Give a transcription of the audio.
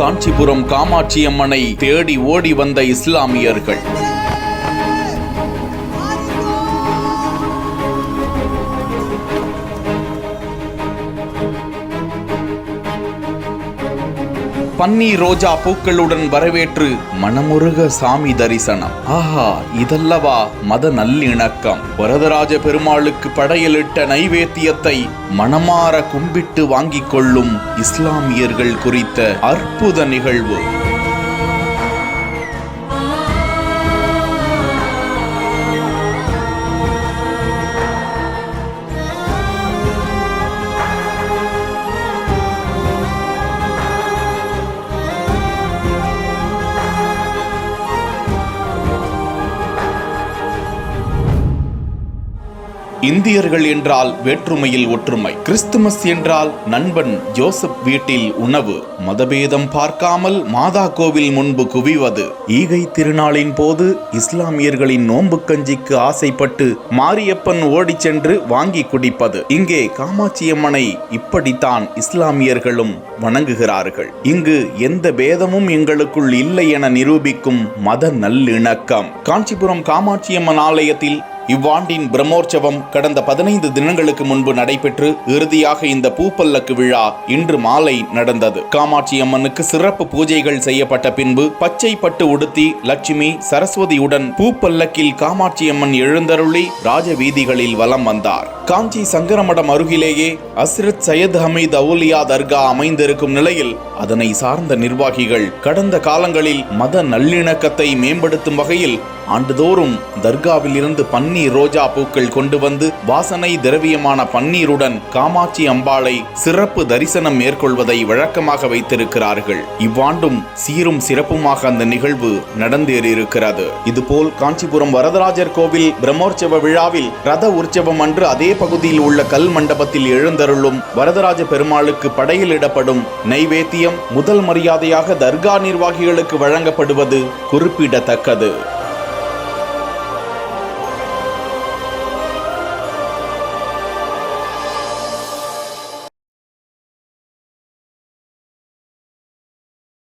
காஞ்சிபுரம் காமாட்சி அம்மனை தேடி ஓடி வந்த இஸ்லாமியர்கள். பன்னீர் ரோஜா பூக்களுடன் வரவேற்று மனமுருக சாமி தரிசனம். ஆஹா இதல்லவா மத நல்லிணக்கம். வரதராஜ பெருமாளுக்கு படையலிட்ட நைவேத்தியத்தை மனமாற கும்பிட்டு வாங்கிக் கொள்ளும் இஸ்லாமியர்கள் குறித்த அற்புத நிகழ்வு. இந்தியர்கள் என்றால் வேற்றுமையில் ஒற்றுமை. கிறிஸ்துமஸ் என்றால் நண்பன் ஜோசப் வீட்டில் உணவு. மதபேதம் பார்க்காமல் மாதா கோவில் முன்பு குவிவது. ஈகை திருநாளின் போது இஸ்லாமியர்களின் நோன்பு கஞ்சிக்கு ஆசைப்பட்டு மாரியப்பன் ஓடிச் சென்று வாங்கி குடிப்பது. இங்கே காமாட்சியம்மனை இப்படித்தான் இஸ்லாமியர்களும் வணங்குகிறார்கள். இங்கு எந்த பேதமும் எங்களுக்குள் இல்லை என நிரூபிக்கும் மத நல்லிணக்கம். காஞ்சிபுரம் காமாட்சியம்மன் ஆலயத்தில் இவ்வாண்டின் பிரம்மோற்சவம் கடந்த பதினைந்து தினங்களுக்கு முன்பு நடைபெற்று இறுதியாக இந்த பூப்பல்லக்கு விழா இன்று மாலை நடந்தது. காமாட்சி அம்மனுக்கு சிறப்பு பூஜைகள் செய்யப்பட்ட பின்பு பச்சை பட்டு உடுத்தி லட்சுமி சரஸ்வதியுடன் பூப்பல்லக்கில் காமாட்சி அம்மன் எழுந்தருளி ராஜ வீதிகளில் வலம் வந்தார். காஞ்சி சங்கரமடம் அருகிலேயே அஸ்ரத் சையத் ஹமீத் அவுலியா தர்கா அமைந்திருக்கும் நிலையில் அதனை சார்ந்த நிர்வாகிகள் கடந்த காலங்களில் மத நல்லிணக்கத்தை மேம்படுத்தும் வகையில் ஆண்டுதோறும் தர்காவில் இருந்து பன்னீர் ரோஜா பூக்கள் கொண்டு வந்து வாசனை திரவியமான பன்னீருடன் காமாட்சி அம்பாளை சிறப்பு தரிசனம் மேற்கொள்வதை வழக்கமாக வைத்திருக்கிறார்கள். இவ்வாண்டும் சீரும் சிறப்புமாக அந்த நிகழ்வு நடந்தேறியிருக்கிறது. இதுபோல் காஞ்சிபுரம் வரதராஜர் கோவில் பிரம்மோற்சவ விழாவில் ரத உற்சவம் அன்று அதே பகுதியில் உள்ள கல் மண்டபத்தில் எழுந்தருளும் வரதராஜ பெருமாளுக்கு படையிலிடப்படும் நைவேத்தியம் முதல் மரியாதையாக தர்கா நிர்வாகிகளுக்கு வழங்கப்படுவது குறிப்பிடத்தக்கது.